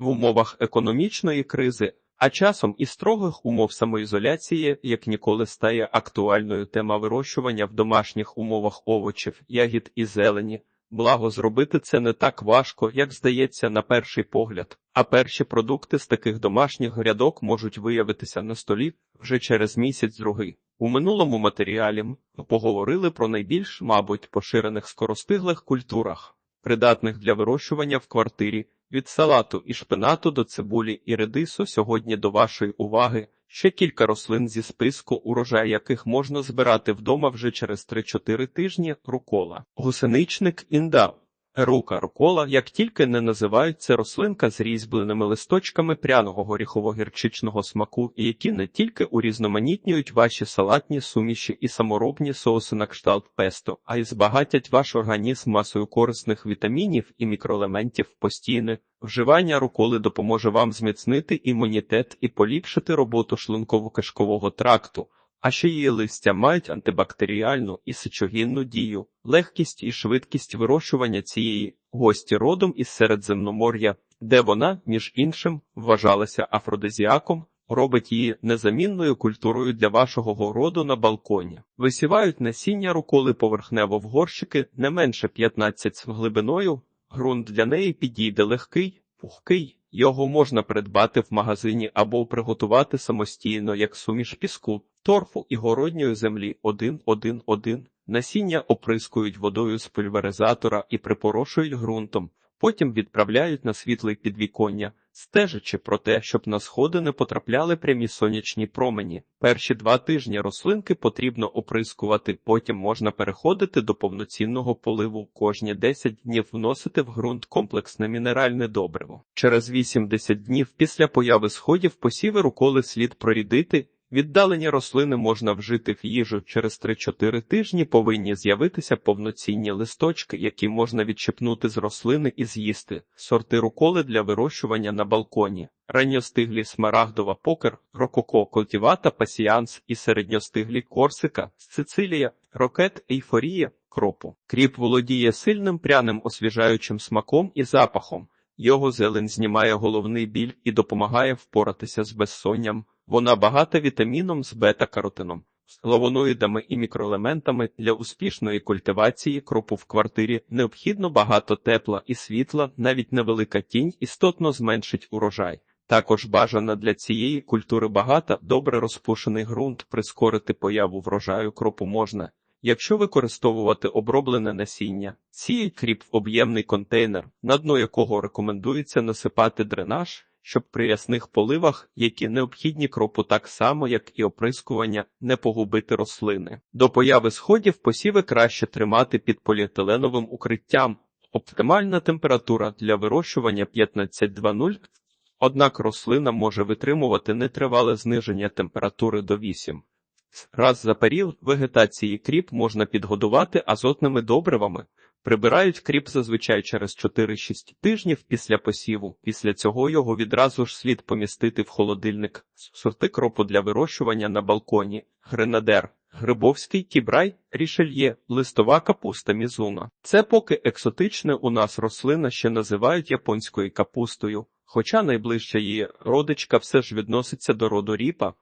В умовах економічної кризи, а часом і строгих умов самоізоляції, як ніколи стає актуальною тема вирощування в домашніх умовах овочів, ягід і зелені. Благо зробити це не так важко, як здається на перший погляд, а перші продукти з таких домашніх грядок можуть виявитися на столі вже через місяць-другий. У минулому матеріалі ми поговорили про найбільш, мабуть, поширених скоростиглих культурах, придатних для вирощування в квартирі, від салату і шпинату до цибулі і редису сьогодні до вашої уваги ще кілька рослин зі списку, урожай яких можна збирати вдома вже через 3-4 тижні рукола. Гусеничник індав. Рука рукола, як тільки не називають, рослинка з різьбленими листочками пряного горіхово-гірчичного смаку, які не тільки урізноманітнюють ваші салатні суміші і саморобні соуси на кшталт песто, а й збагатять ваш організм масою корисних вітамінів і мікроелементів постійне. Вживання руколи допоможе вам зміцнити імунітет і поліпшити роботу шлунково-кишкового тракту. А ще її листя мають антибактеріальну і сечогінну дію, легкість і швидкість вирощування цієї гості родом із Середземномор'я, де вона, між іншим, вважалася афродизіаком, робить її незамінною культурою для вашого городу на балконі. Висівають насіння руколи поверхнево в горщики не менше 15 з глибиною. Ґрунт для неї підійде легкий, пухкий. Його можна придбати в магазині або приготувати самостійно як суміш піску, торфу і городньої землі 1-1-1. Насіння оприскують водою з пульверизатора і припорошують ґрунтом. Потім відправляють на світлий підвіконня, стежачи про те, щоб на сходи не потрапляли прямі сонячні промені. Перші два тижні рослинки потрібно оприскувати, потім можна переходити до повноцінного поливу. Кожні 10 днів вносити в ґрунт комплексне мінеральне добриво. Через 80 днів після появи сходів посіви руколи слід прорідити. Віддалені рослини можна вжити в їжу через 3-4 тижні повинні з'явитися повноцінні листочки, які можна відчепнути з рослини і з'їсти, сорти руколи для вирощування на балконі, ранньостиглі смарагдова покер, рококо культивата пасіанс і середньостиглі корсика, Сицилія, рокет, ейфорія, кропу. Кріп володіє сильним пряним освіжаючим смаком і запахом. Його зелень знімає головний біль і допомагає впоратися з безсонням. Вона багата вітаміном з бета-каротином, флавоноїдами і мікроелементами для успішної культивації кропу в квартирі необхідно багато тепла і світла, навіть невелика тінь істотно зменшить урожай. Також бажано для цієї культури багата, добре розпушений ґрунт, прискорити появу врожаю кропу можна. Якщо використовувати оброблене насіння, сіють кріп в об'ємний контейнер, на дно якого рекомендується насипати дренаж, щоб при ясних поливах, які необхідні кропу так само, як і оприскування, не погубити рослини. До появи сходів посіви краще тримати під поліетиленовим укриттям. Оптимальна температура для вирощування 15-2-0, однак рослина може витримувати нетривале зниження температури до 8. Раз за період вегетації кріп можна підгодувати азотними добривами. Прибирають кріп зазвичай через 4-6 тижнів після посіву. Після цього його відразу ж слід помістити в холодильник. Сорти кропу для вирощування на балконі, гренадер, грибовський кібрай, рішельє, листова капуста мізуна. Це поки екзотичне у нас рослина ще називають японською капустою, хоча найближча її родичка все ж відноситься до роду ріпа.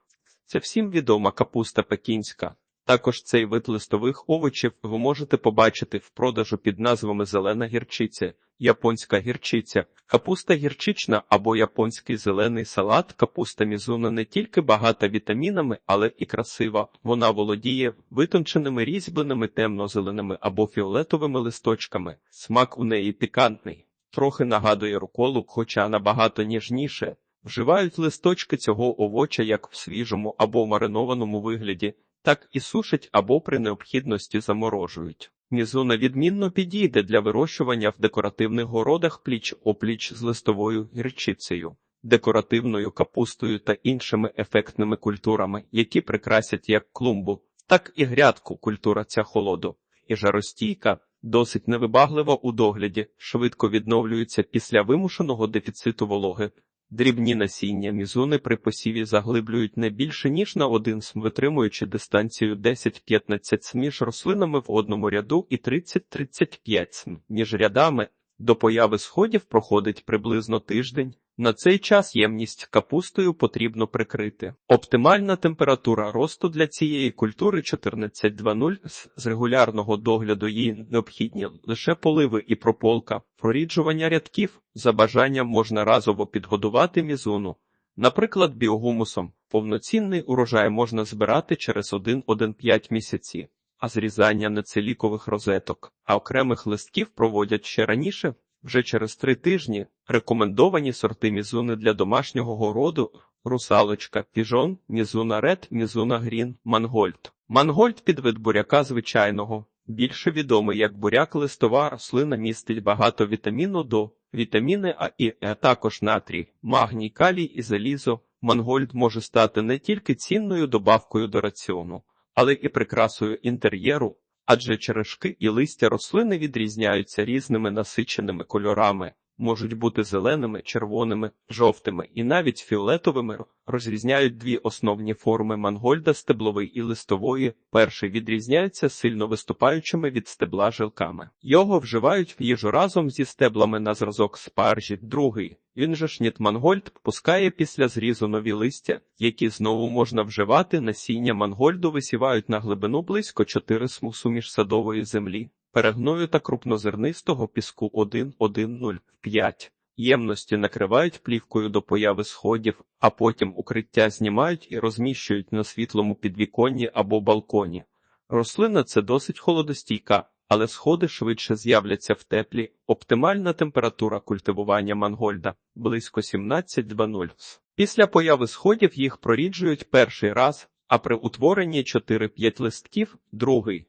Це всім відома капуста пекінська. Також цей вид листових овочів ви можете побачити в продажу під назвами зелена гірчиця, японська гірчиця, капуста гірчична або японський зелений салат. Капуста мізуна не тільки багата вітамінами, але і красива. Вона володіє витонченими різьбленими темно-зеленими або фіолетовими листочками. Смак у неї пікантний, трохи нагадує руколу, хоча набагато ніжніше. Вживають листочки цього овоча як в свіжому або маринованому вигляді, так і сушать або при необхідності заморожують. Мізуна відмінно підійде для вирощування в декоративних городах пліч-опліч з листовою гірчицею, декоративною капустою та іншими ефектними культурами, які прикрасять як клумбу, так і грядку культура ця холоду, і жаростійка. Досить невибаглива у догляді, швидко відновлюється після вимушеного дефіциту вологи, Дрібні насіння мізуни при посіві заглиблюють не більше, ніж на один см, витримуючи дистанцію 10-15 см між рослинами в одному ряду і 30-35 см між рядами. До появи сходів проходить приблизно тиждень. На цей час ємність капустою потрібно прикрити. Оптимальна температура росту для цієї культури 14,20 з регулярного догляду її необхідні лише поливи і прополка, проріджування рядків. За бажанням можна разово підгодувати мізуну. Наприклад, біогумусом повноцінний урожай можна збирати через 1-1,5 місяці, а зрізання нецелікових розеток, а окремих листків проводять ще раніше, вже через три тижні. Рекомендовані сорти мізуни для домашнього городу русалочка, піжон, мізуна ред, мізуна грін, мангольд. Мангольд підвид буряка звичайного. Більше відомий як буряк листова рослина містить багато вітаміну до вітаміни А і а також натрій, магній, калій і залізо. Мангольд може стати не тільки цінною добавкою до раціону, але і прикрасою інтер'єру, адже черешки і листя рослини відрізняються різними насиченими кольорами, можуть бути зеленими, червоними, жовтими і навіть фіолетовими. Розрізняють дві основні форми мангольда стебловий і листової. Перший відрізняється сильно виступаючими від стебла жилками. Його вживають в їжу разом зі стеблами на зразок спаржі. Другий він же шніт мангольд пускає після зрізу нові листя, які знову можна вживати. Насіння мангольду висівають на глибину близько 4 смусу між садової землі. Перегною та крупнозернистого піску 1,1,0,5. Ємності накривають плівкою до появи сходів, а потім укриття знімають і розміщують на світлому підвіконні або балконі. Рослина це досить холодостійка, але сходи швидше з'являться в теплі. Оптимальна температура культивування мангольда близько 17-00. Після появи сходів їх проріджують перший раз, а при утворенні 4-5 листків другий.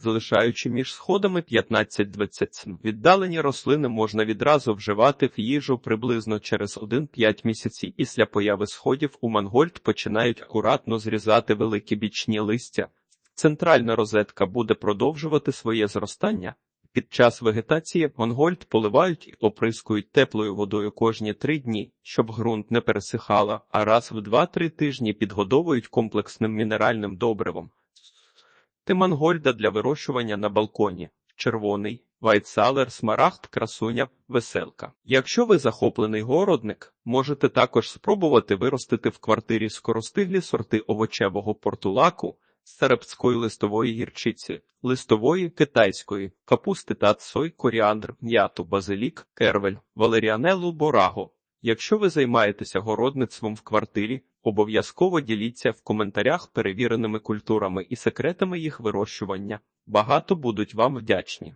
Залишаючи між сходами 15-20 віддалені рослини можна відразу вживати в їжу приблизно через 1-5 місяців після появи сходів у мангольд починають акуратно зрізати великі бічні листя. Центральна розетка буде продовжувати своє зростання. Під час вегетації мангольд поливають і оприскують теплою водою кожні три дні, щоб ґрунт не пересихала, а раз в 2-3 тижні підгодовують комплексним мінеральним добривом. Тимангольда для вирощування на балконі. Червоний, вайтсалер, смарагд, красуня, веселка. Якщо ви захоплений городник, можете також спробувати виростити в квартирі скоростиглі сорти овочевого портулаку, серебської листової гірчиці, листової китайської, капусти та цой, коріандр, м'яту, базилік, кервель, валеріанелу, бораго. Якщо ви займаєтеся городництвом в квартирі, обов'язково діліться в коментарях перевіреними культурами і секретами їх вирощування. Багато будуть вам вдячні.